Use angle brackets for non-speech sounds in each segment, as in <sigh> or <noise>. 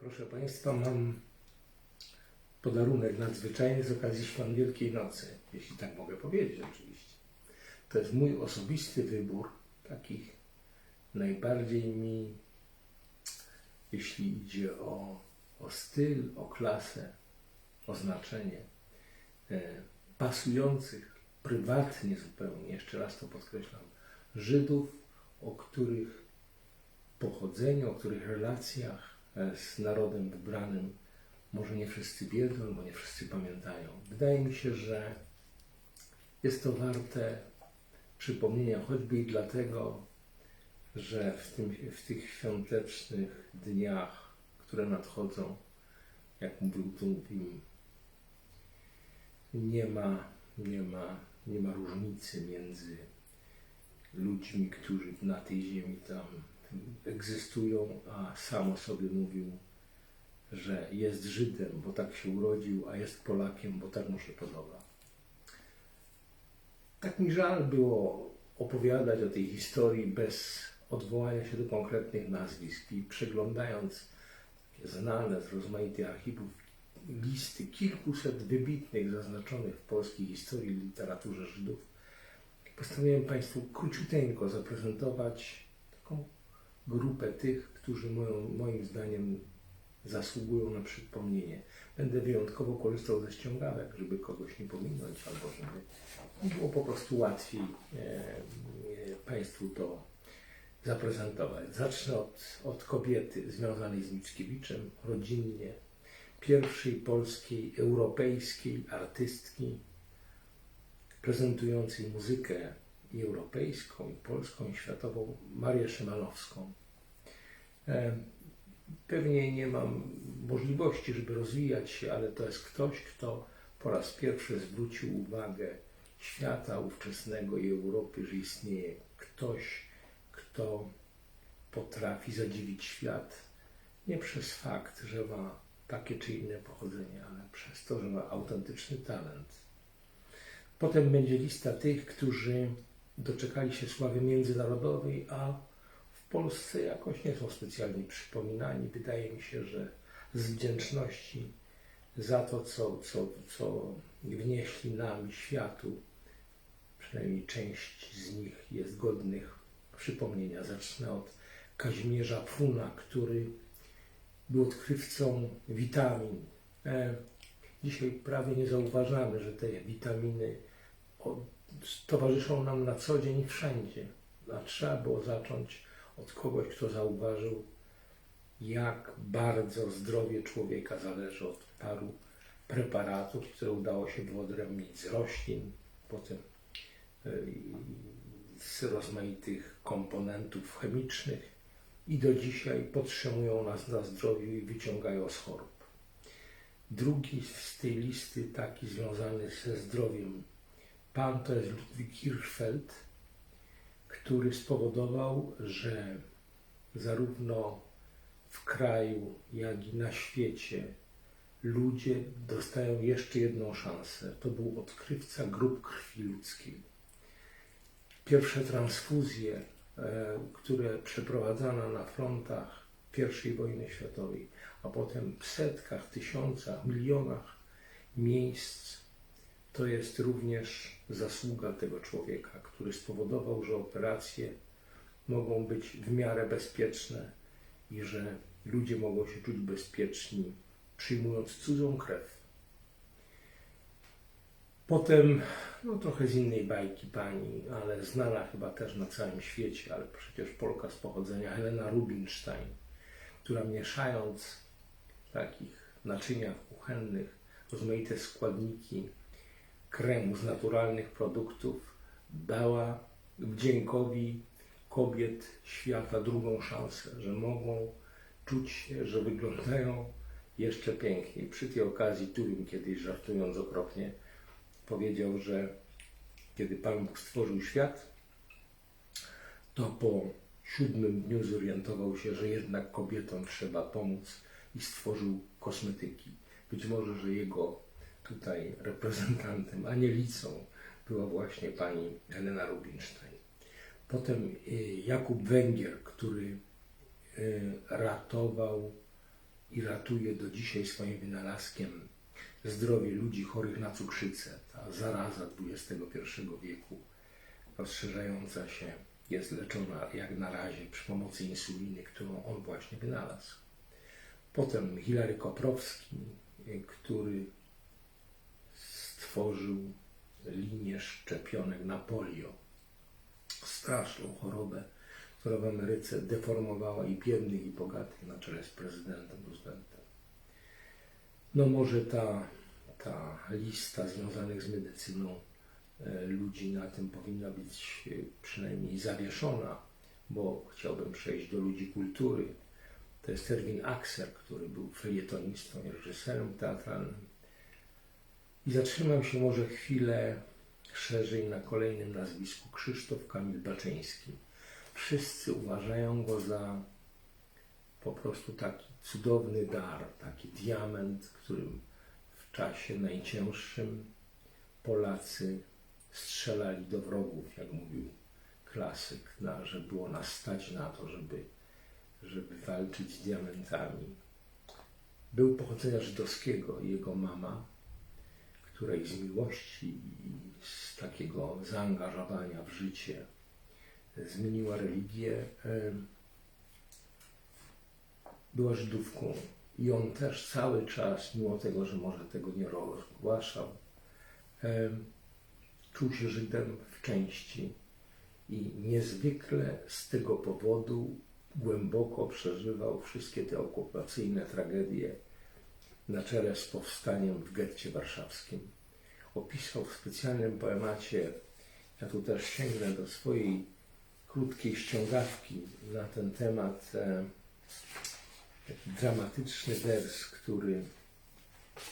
Proszę Państwa, mam podarunek nadzwyczajny z okazji Świąt Wielkiej Nocy, jeśli tak mogę powiedzieć oczywiście. To jest mój osobisty wybór takich najbardziej mi, jeśli idzie o, o styl, o klasę, o znaczenie, e, pasujących prywatnie zupełnie, jeszcze raz to podkreślam, Żydów, o których pochodzeniu, o których relacjach z narodem wybranym może nie wszyscy wiedzą, bo nie wszyscy pamiętają. Wydaje mi się, że jest to warte przypomnienia, choćby i dlatego, że w, tym, w tych świątecznych dniach, które nadchodzą, jak mówił Tumbim, nie ma, nie ma, nie ma różnicy między ludźmi, którzy na tej ziemi tam egzystują, a sam o sobie mówił, że jest Żydem, bo tak się urodził, a jest Polakiem, bo tak mu się podoba. Tak mi żal było opowiadać o tej historii bez odwołania się do konkretnych nazwisk i przeglądając znane z rozmaitych archiwów listy kilkuset wybitnych zaznaczonych w polskiej historii i literaturze Żydów, postanowiłem Państwu króciuteńko zaprezentować taką grupę tych, którzy moją, moim zdaniem zasługują na przypomnienie. Będę wyjątkowo korzystał ze ściągawek, żeby kogoś nie pominąć, albo żeby było po prostu łatwiej e, e, Państwu to zaprezentować. Zacznę od, od kobiety związanej z Mickiewiczem, rodzinnie, pierwszej polskiej, europejskiej artystki, prezentującej muzykę i europejską, i polską, i światową, Marię Szymanowską. E, Pewnie nie mam możliwości, żeby rozwijać się, ale to jest ktoś, kto po raz pierwszy zwrócił uwagę świata ówczesnego i Europy, że istnieje ktoś, kto potrafi zadziwić świat nie przez fakt, że ma takie czy inne pochodzenie, ale przez to, że ma autentyczny talent. Potem będzie lista tych, którzy doczekali się sławy międzynarodowej, a w Polsce jakoś nie są specjalnie przypominani. Wydaje mi się, że z wdzięczności za to, co, co, co wnieśli nam światu, przynajmniej część z nich jest godnych przypomnienia. Zacznę od Kazimierza Pfuna, który był odkrywcą witamin. E, Dzisiaj prawie nie zauważamy, że te witaminy towarzyszą nam na co dzień wszędzie. A trzeba było zacząć od kogoś, kto zauważył, jak bardzo zdrowie człowieka zależy od paru preparatów, które udało się wyodrębnić z roślin, potem e, z rozmaitych komponentów chemicznych i do dzisiaj podtrzymują nas na zdrowiu i wyciągają z chorób. Drugi z tej listy, taki związany ze zdrowiem, pan to jest Ludwik Hirschfeld, który spowodował, że zarówno w kraju, jak i na świecie ludzie dostają jeszcze jedną szansę. To był odkrywca grup krwi ludzkiej. Pierwsze transfuzje, e, które przeprowadzano na frontach I wojny światowej, a potem w setkach, tysiącach, milionach miejsc, to jest również zasługa tego człowieka, który spowodował, że operacje mogą być w miarę bezpieczne i że ludzie mogą się czuć bezpieczni, przyjmując cudzą krew. Potem, no trochę z innej bajki pani, ale znana chyba też na całym świecie, ale przecież Polka z pochodzenia, Helena Rubinstein, która mieszając w takich naczyniach kuchennych rozmaite składniki kremu z naturalnych produktów, dała wdziękowi kobiet świata drugą szansę, że mogą czuć się, że wyglądają jeszcze piękniej. Przy tej okazji Turing kiedyś żartując okropnie powiedział, że kiedy Pan Bóg stworzył świat, to po siódmym dniu zorientował się, że jednak kobietom trzeba pomóc i stworzył kosmetyki. Być może, że jego tutaj reprezentantem, anielicą była właśnie pani Helena Rubinstein. Potem y, Jakub Węgier, który y, ratował i ratuje do dzisiaj swoim wynalazkiem zdrowie ludzi chorych na cukrzycę. Ta zaraza XXI wieku rozszerzająca się jest leczona jak na razie przy pomocy insuliny, którą on właśnie wynalazł. Potem Hilary Koprowski, y, który stworzył linię szczepionek na polio. Straszną chorobę, która w Ameryce deformowała i biednych, i bogatych na czele z prezydentem Rooseveltem. No może ta, ta lista związanych z medycyną e, ludzi na tym powinna być e, przynajmniej zawieszona, bo chciałbym przejść do ludzi kultury. To jest Erwin Akser, który był felietonistą i reżyserem teatralnym. I zatrzymam się może chwilę szerzej na kolejnym nazwisku Krzysztof Kamil Baczyński. Wszyscy uważają go za po prostu taki cudowny dar, taki diament, którym w czasie najcięższym Polacy strzelali do wrogów, jak mówił klasyk, na, że było nas stać na to, żeby, żeby walczyć z diamentami. Był pochodzenia żydowskiego. Jego mama, której z miłości i z takiego zaangażowania w życie zmieniła religię, była Żydówką. I on też cały czas, mimo tego, że może tego nie rozgłaszał, czuł się Żydem w części i niezwykle z tego powodu głęboko przeżywał wszystkie te okupacyjne tragedie na czele z powstaniem w getcie warszawskim. Opisał w specjalnym poemacie, ja tu też sięgnę do swojej krótkiej ściągawki na ten temat, e, dramatyczny wers, który,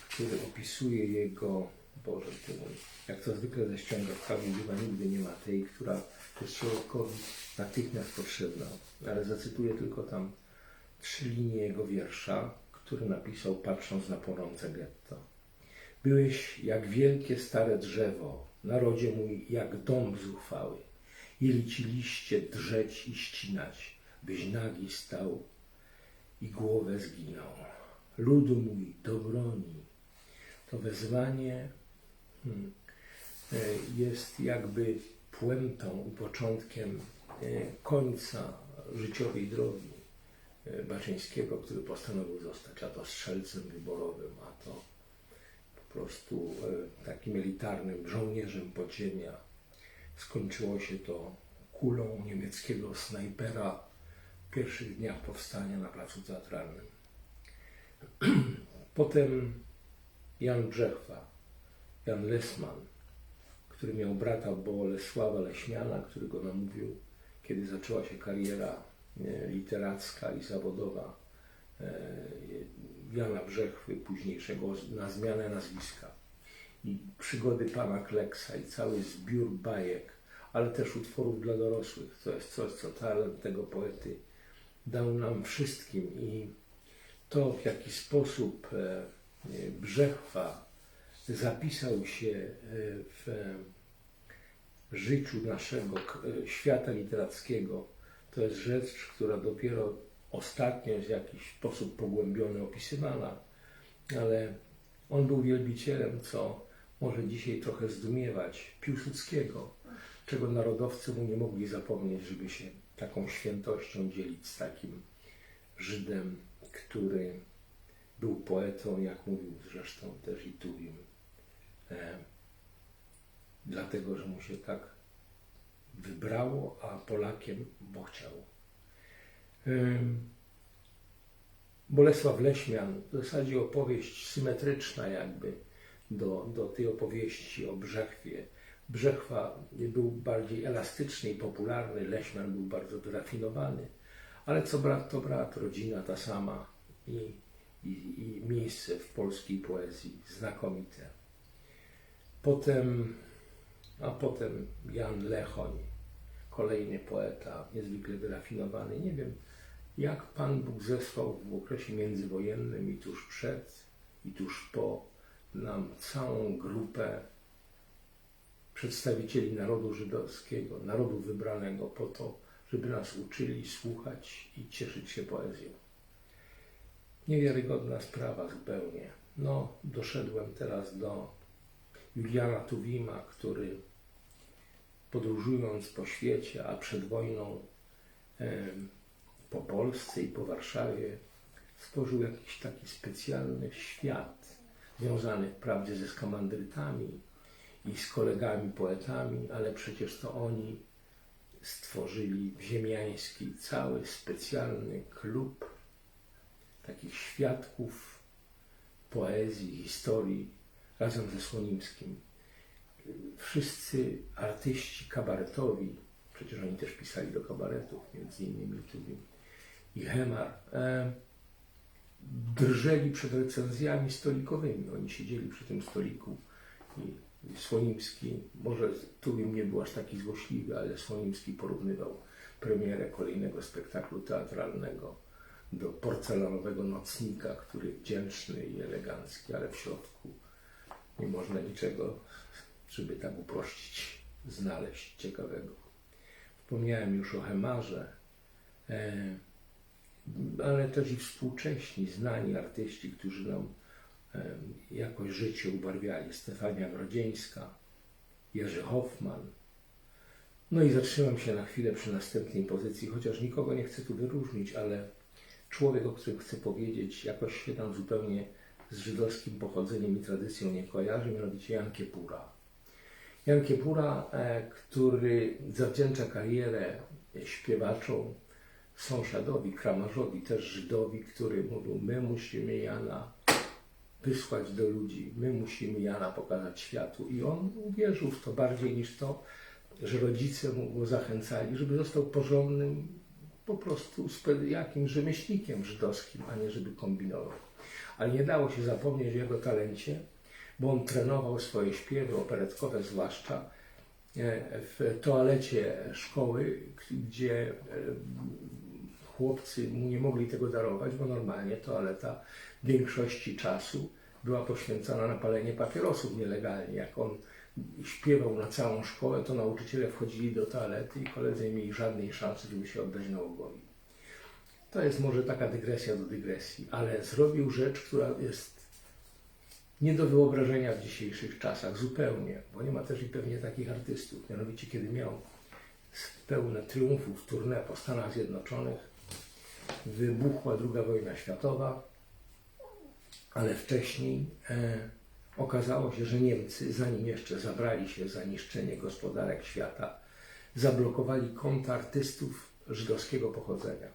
który opisuje jego, Boże, ty mój, jak to zwykle ze ściągawkami chyba nigdy nie ma tej, która jest człowiekowi natychmiast potrzebna. Ale zacytuję tylko tam trzy linie jego wiersza, który napisał patrząc na płonące getto. Byłeś jak wielkie stare drzewo, narodzie mój jak dom zuchwały. Ili ci liście drzeć i ścinać, byś nagi stał i głowę zginął. Ludu mój do broni. To wezwanie hmm, e, jest jakby puentą i początkiem e, końca życiowej drogi Baczyńskiego, który postanowił zostać a to strzelcem wyborowym, a to po prostu e, takim elitarnym żołnierzem podziemia. Skończyło się to kulą niemieckiego snajpera w pierwszych dniach powstania na placu teatralnym. <clears throat> Potem Jan Brzechwa, Jan Lesman, który miał brata Bolesława Leśmiana, który go namówił, kiedy zaczęła się kariera e, literacka i zawodowa e, Jana Brzechwy, późniejszego na zmianę nazwiska. I przygody pana Kleksa i cały zbiór bajek, ale też utworów dla dorosłych. To jest coś, co talent tego poety dał nam wszystkim i to, w jaki sposób e, Brzechwa zapisał się e, w życiu naszego e, świata literackiego, to jest rzecz, która dopiero ostatnio w jakiś sposób pogłębiony opisywana, ale on był wielbicielem, co może dzisiaj trochę zdumiewać, Piłsudskiego, czego narodowcy mu nie mogli zapomnieć, żeby się taką świętością dzielić z takim Żydem, który był poetą, jak mówił zresztą też i Tuwim, e, dlatego, że mu się tak wybrało, a Polakiem, bo chciał. Bolesław Leśmian, w zasadzie opowieść symetryczna jakby do, do tej opowieści o Brzechwie. Brzechwa był bardziej elastyczny i popularny, Leśmian był bardzo wyrafinowany, ale co brat to brat, rodzina ta sama i, i, i miejsce w polskiej poezji znakomite. Potem, a potem Jan Lechoń, kolejny poeta, niezwykle wyrafinowany. Nie wiem, jak Pan Bóg zesłał w okresie międzywojennym i tuż przed, i tuż po nam całą grupę przedstawicieli narodu żydowskiego, narodu wybranego po to, żeby nas uczyli słuchać i cieszyć się poezją. Niewiarygodna sprawa zupełnie. No, doszedłem teraz do Juliana Tuwima, który podróżując po świecie, a przed wojną po Polsce i po Warszawie, stworzył jakiś taki specjalny świat, związany wprawdzie ze skamandrytami i z kolegami poetami, ale przecież to oni stworzyli ziemiański cały specjalny klub takich świadków poezji, historii razem ze Słonimskim. Wszyscy artyści kabaretowi, przecież oni też pisali do kabaretów, między innymi Tuwim i Hemar, e, drżeli przed recenzjami stolikowymi. Oni siedzieli przy tym stoliku i Słonimski, może Tuwim nie był aż taki złośliwy, ale Słonimski porównywał premierę kolejnego spektaklu teatralnego do porcelanowego nocnika, który wdzięczny i elegancki, ale w środku nie można niczego, żeby tak uprościć, znaleźć ciekawego. Wspomniałem już o Hemarze, e, ale też i współcześni, znani artyści, którzy nam e, jakoś życie ubarwiali. Stefania Grodzieńska, Jerzy Hoffman. No i zatrzymam się na chwilę przy następnej pozycji, chociaż nikogo nie chcę tu wyróżnić, ale człowiek, o którym chcę powiedzieć, jakoś się tam zupełnie z żydowskim pochodzeniem i tradycją nie kojarzy, mianowicie Jan Kiepura. Jan Kiepura, e, który zawdzięcza karierę śpiewaczom sąsiadowi, kramarzowi, też Żydowi, który mówił, my musimy Jana wysłać do ludzi, my musimy Jana pokazać światu. I on uwierzył w to bardziej niż to, że rodzice mu go zachęcali, żeby został porządnym po prostu jakimś rzemieślnikiem żydowskim, a nie żeby kombinował. Ale nie dało się zapomnieć o jego talencie, bo on trenował swoje śpiewy operetkowe, zwłaszcza e, w toalecie szkoły, gdzie e, chłopcy mu nie mogli tego darować, bo normalnie toaleta w większości czasu była poświęcona na palenie papierosów nielegalnie. Jak on śpiewał na całą szkołę, to nauczyciele wchodzili do toalety i koledzy nie mieli żadnej szansy, żeby się oddać nałogowi. To jest może taka dygresja do dygresji, ale zrobił rzecz, która jest nie do wyobrażenia w dzisiejszych czasach zupełnie, bo nie ma też i pewnie takich artystów. Mianowicie, kiedy miał pełne triumfów tournée po Stanach Zjednoczonych, wybuchła II wojna światowa, ale wcześniej e, okazało się, że Niemcy, zanim jeszcze zabrali się za niszczenie gospodarek świata, zablokowali konta artystów żydowskiego pochodzenia.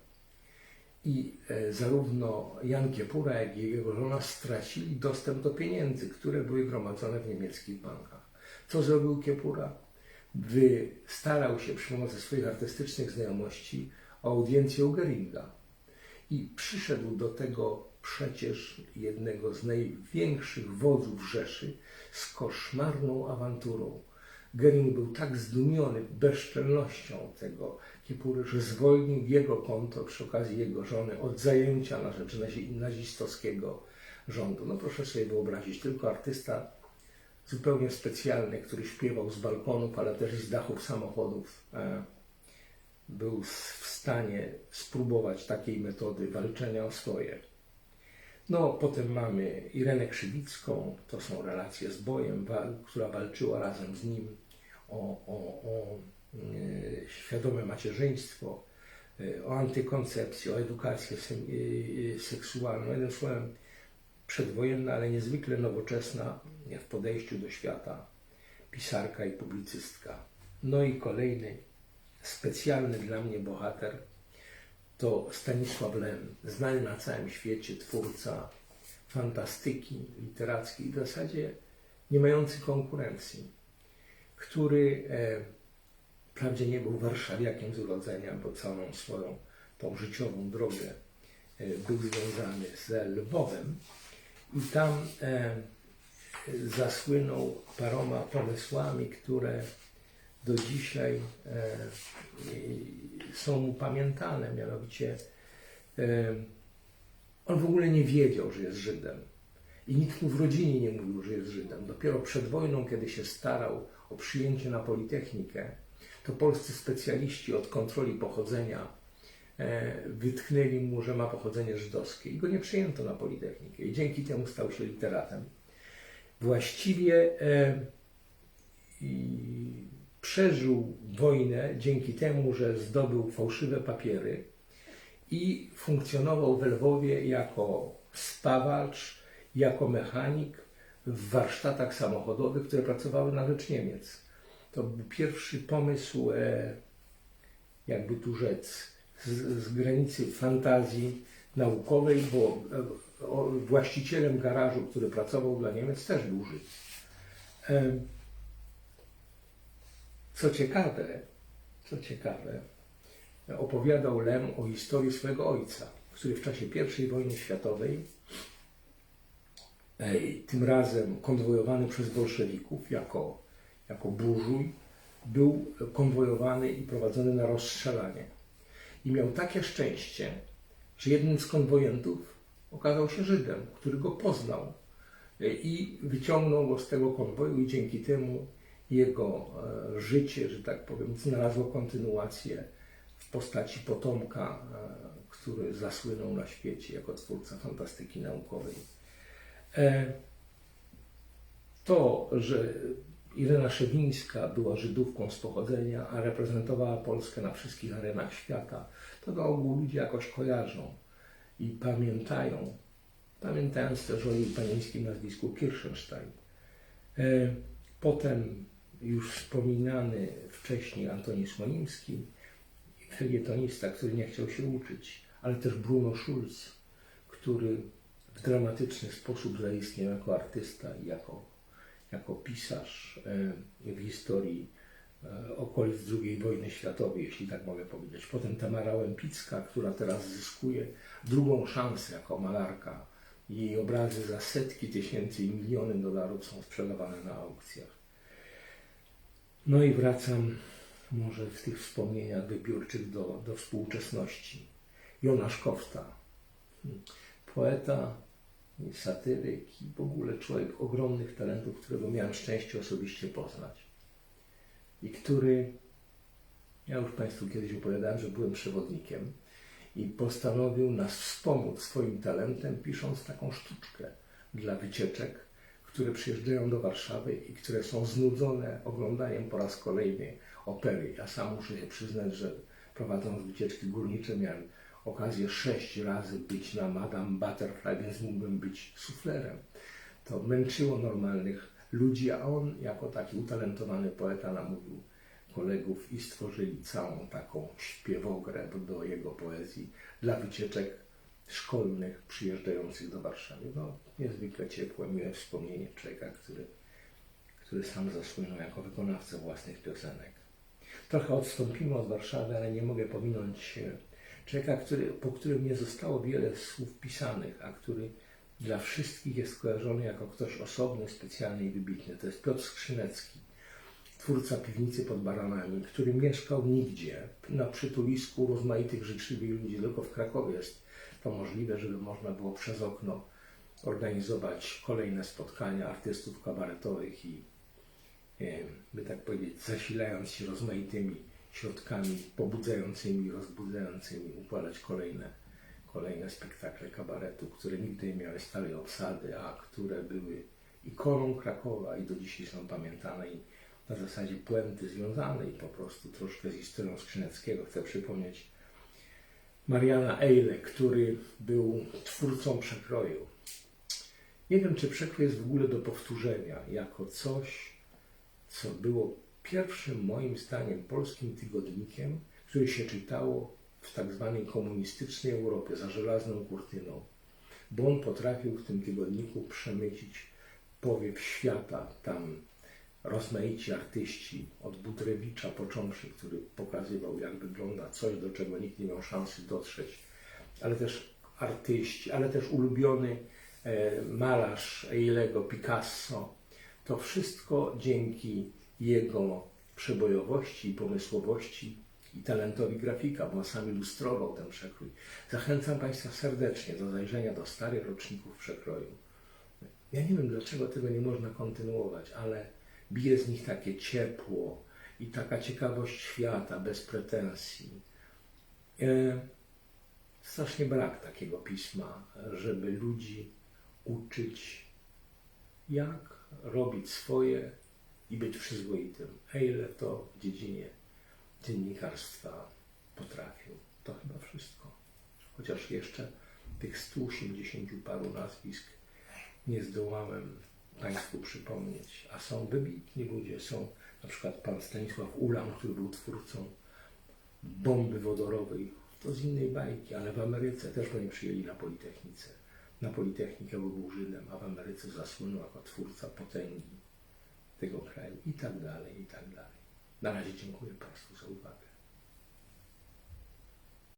I e, zarówno Jan Kiepura, jak i jego żona stracili dostęp do pieniędzy, które były gromadzone w niemieckich bankach. Co zrobił Kiepura? Wy starał się przy pomocy swoich artystycznych znajomości o audiencję u Geringa. I przyszedł do tego przecież jednego z największych wodzów Rzeszy z koszmarną awanturą. Gering był tak zdumiony bezczelnością tego Kiepury, że zwolnił jego konto przy okazji jego żony od zajęcia na rzecz nazi- nazistowskiego rządu. No proszę sobie wyobrazić, tylko artysta zupełnie specjalny, który śpiewał z balkonów, ale też z dachów samochodów, e, był w stanie spróbować takiej metody walczenia o swoje. No, potem mamy Irenę Krzywicką, to są relacje z bojem, która walczyła razem z nim o, o, o świadome macierzyństwo, e, o antykoncepcję, o edukację e, seksualną. Jednym słowem, przedwojenna, ale niezwykle nowoczesna w podejściu do świata pisarka i publicystka. No i kolejny specjalny dla mnie bohater to Stanisław Lem, znany na całym świecie twórca fantastyki literackiej, w zasadzie nie mający konkurencji, który e, wprawdzie nie był warszawiakiem z urodzenia, bo całą swoją tą życiową drogę e, był związany z Lwowem i tam e, zasłynął paroma pomysłami, które do dzisiaj e, są mu pamiętane. Mianowicie on w ogóle nie wiedział, że jest Żydem. I nikt mu w rodzinie nie mówił, że jest Żydem. Dopiero przed wojną, kiedy się starał o przyjęcie na Politechnikę, to polscy specjaliści od kontroli pochodzenia e, wytknęli mu, że ma pochodzenie żydowskie i go nie przyjęto na Politechnikę i dzięki temu stał się literatem. Właściwie e, przeżył wojnę dzięki temu, że zdobył fałszywe papiery i funkcjonował w Lwowie jako spawacz, jako mechanik w warsztatach samochodowych, które pracowały na rzecz Niemiec. To był pierwszy pomysł, e, jakby tu rzec, z, z granicy fantazji naukowej, bo e, właścicielem garażu, który pracował dla Niemiec, też był Żyd. E, co ciekawe, co ciekawe, opowiadał Lem o historii swojego ojca, który w czasie I wojny światowej, ej, tym razem konwojowany przez bolszewików jako, jako burżuj, był konwojowany i prowadzony na rozstrzelanie. I miał takie szczęście, że jednym z konwojentów okazał się Żydem, który go poznał i wyciągnął go z tego konwoju i dzięki temu jego e, życie, że tak powiem, znalazło kontynuację w postaci potomka, e, który zasłynął na świecie jako twórca fantastyki naukowej. E, to, że Irena Szewińska była Żydówką z pochodzenia, a reprezentowała Polskę na wszystkich arenach świata, to na ogół ludzie jakoś kojarzą i pamiętają, pamiętając też o jej panieńskim nazwisku Kirchenstein. Potem już wspominany wcześniej Antoni Smonimski, felietonista, który nie chciał się uczyć, ale też Bruno Schulz, który w dramatyczny sposób zaistniał jako artysta i jako, jako pisarz e, w historii e, okolic II wojny światowej, jeśli tak mogę powiedzieć. Potem Tamara Łępicka, która teraz zyskuje drugą szansę jako malarka. Jej obrazy za setki tysięcy i miliony dolarów są sprzedawane na aukcjach. No i wracam może w tych wspomnieniach wybiórczych do, do współczesności. Jonasz Kofta, poeta, satyryk i w ogóle człowiek ogromnych talentów, którego miałem szczęście osobiście poznać. I który, ja już Państwu kiedyś opowiadałem, że byłem przewodnikiem i postanowił nas wspomóc swoim talentem, pisząc taką sztuczkę dla wycieczek które przyjeżdżają do Warszawy i które są znudzone oglądaniem po raz kolejny opery. Ja sam muszę się przyznać, że prowadząc wycieczki górnicze miałem okazję sześć razy być na Madame Butterfly, więc mógłbym być suflerem. To męczyło normalnych ludzi, a on jako taki utalentowany poeta namówił kolegów i stworzyli całą taką śpiewogrę do jego poezji dla wycieczek szkolnych przyjeżdżających do Warszawy. No, niezwykle ciepłe, miłe wspomnienie człowieka, który, który sam zasłynął jako wykonawca własnych piosenek. Trochę odstąpimy od Warszawy, ale nie mogę pominąć człowieka, który, po którym nie zostało wiele słów pisanych, a który dla wszystkich jest kojarzony jako ktoś osobny, specjalny i wybitny. To jest Piotr Skrzynecki, twórca piwnicy pod Baranami, który mieszkał nigdzie, na przytulisku rozmaitych życzliwych ludzi, tylko w Krakowie jest to możliwe, żeby można było przez okno organizować kolejne spotkania artystów kabaretowych i, by tak powiedzieć, zasilając się rozmaitymi środkami pobudzającymi, rozbudzającymi, układać kolejne, kolejne spektakle kabaretu, które nigdy nie miały stałej obsady, a które były ikoną Krakowa i do dzisiaj są pamiętane i na zasadzie puenty związanej po prostu troszkę z historią Skrzyneckiego. Chcę przypomnieć Mariana Eile, który był twórcą przekroju. Nie wiem, czy przekrój jest w ogóle do powtórzenia, jako coś, co było pierwszym moim zdaniem polskim tygodnikiem, który się czytało w tak zwanej komunistycznej Europie za żelazną kurtyną, bo on potrafił w tym tygodniku przemycić powiew świata tam rozmaici artyści, od Butrewicza począwszy, który pokazywał, jak wygląda coś, do czego nikt nie miał szansy dotrzeć, ale też artyści, ale też ulubiony e, malarz Eilego, Picasso. To wszystko dzięki jego przebojowości pomysłowości i talentowi grafika, bo on sam ilustrował ten przekrój. Zachęcam Państwa serdecznie do zajrzenia do starych roczników przekroju. Ja nie wiem, dlaczego tego nie można kontynuować, ale bije z nich takie ciepło i taka ciekawość świata bez pretensji. E, strasznie brak takiego pisma, żeby ludzi uczyć, jak robić swoje i być przyzwoitym. A ile to w dziedzinie dziennikarstwa potrafił. To chyba wszystko. Chociaż jeszcze tych 180 paru nazwisk nie zdołałem Państwu przypomnieć, a są wybitni ludzie. Są na przykład pan Stanisław Ulam, który był twórcą bomby wodorowej. To z innej bajki, ale w Ameryce też go nie przyjęli na Politechnice. Na Politechnikę bo był Żydem, a w Ameryce zasłynął jako twórca potęgi tego kraju i tak dalej, i tak dalej. Na razie dziękuję Państwu za uwagę.